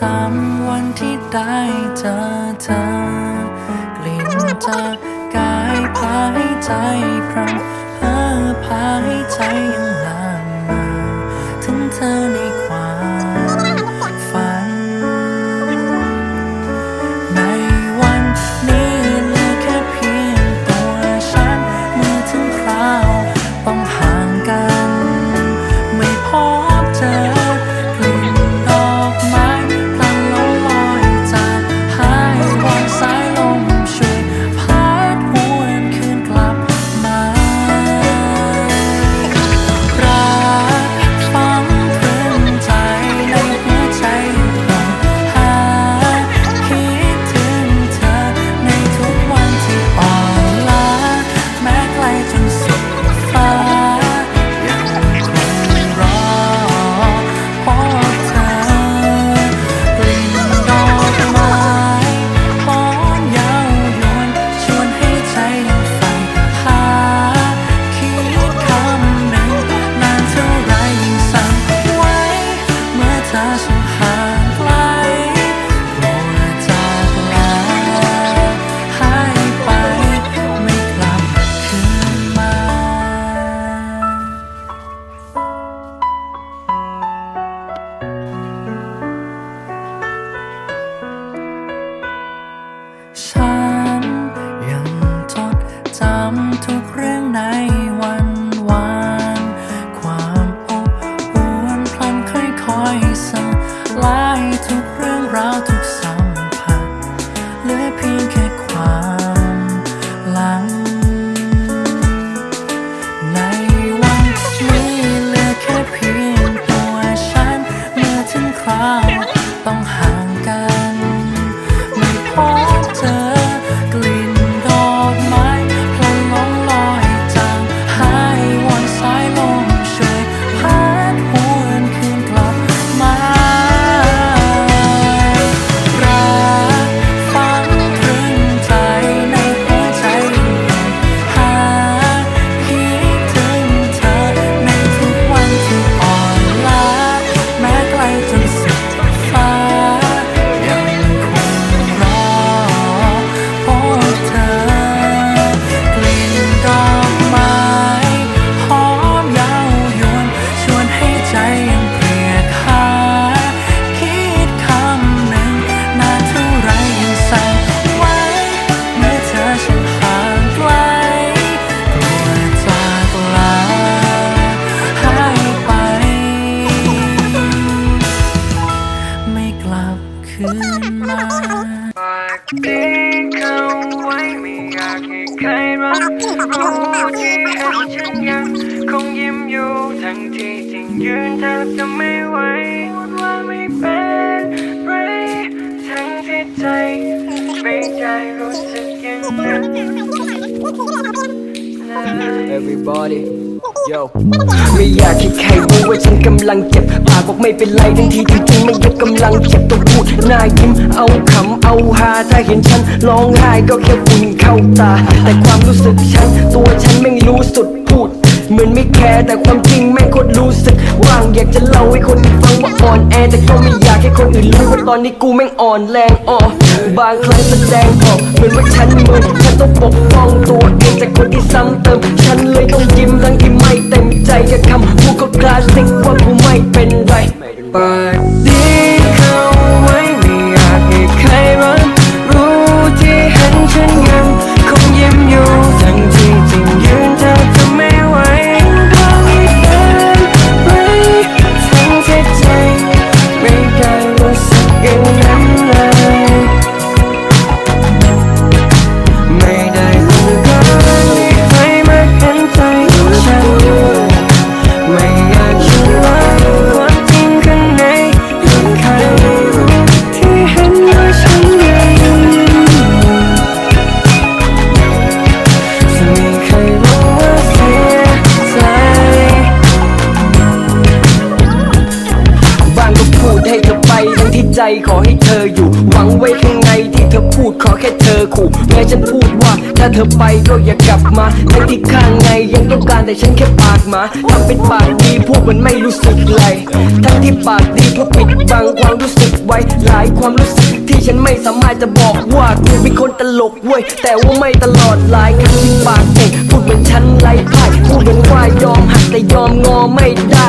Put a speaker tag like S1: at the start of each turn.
S1: สามวันที่ได้เจอเธอกลิ่นจากกายพาให้ใจพรำเพ้อพาให้ใจยังลางมาถึงเธอใน คืนมาฝากทิ้งเขา
S2: ไว้ไม่อยากให้ใครรับรู้ที่เห็นฉันยังคงยิ้มอยู่ทั้งที่จริงยืนแทบจะไม่ไหวว่าไม่เป็นไรทั้งที่ใจไม่ใจรู้สึกยังไง
S3: Everybody Yo ไม่อยากให้ใครรู้ว่าฉันกำลังเจ็บปากบอกไม่เป็นไรทั้งที่จริงๆไม่ยกกำลังเจ็บต้องพูดหน้ายิ้มเอาขำเอาฮาถ้าเห็นฉันร้องไห้ก็แค่ฝุ่นเข้าตา แต่ความรู้สึกฉัน ตัวฉันไม่รู้สุดพูด เหมือนไม่แคร์แต่ความจริงแม่งโคตรรู้สึกว่างอยากจะเล่าให้คนอื่นฟังว่าอ่อนแอแต่ก็ไม่อยากให้คนอื่นรู้ว่าตอนนี้กูแม่งอ่อนแรงอ่อบางครั้งแสดงออกเหมือนว่าฉันมึนฉันต้องปกป้องตัวเองจากคนที่ซ้ำเติม ฉันเลยต้องยิ้มทั้งที่ไม่เต็มใจกับคำพูดก็คลาสสิกว่ากูไม่เป็นไร ใจขอให้เธออยู่ หวังไว้ข้างในที่เธอพูดขอแค่เธอขู่แม้ฉันพูดว่า ถ้าเธอไปก็อย่ากลับมาทั้งที่ข้างในยังต้องการแต่ฉันแค่ปากหมาทำเป็นปากดีพูดเหมือนไม่รู้สึกเลยทั้งที่ปากดีเพราะปิดบังความรู้สึกไว้หลายความรู้สึกที่ฉันไม่สามารถจะบอกว่ากูเป็นคนตลกเว้ยแต่ว่าไม่ตลอดหลายครั้งที่ปากเก่งพูดเหมือนฉันไร้พ่ายพูดเหมือนว่ายอมหักแต่ยอมงอไม่ได้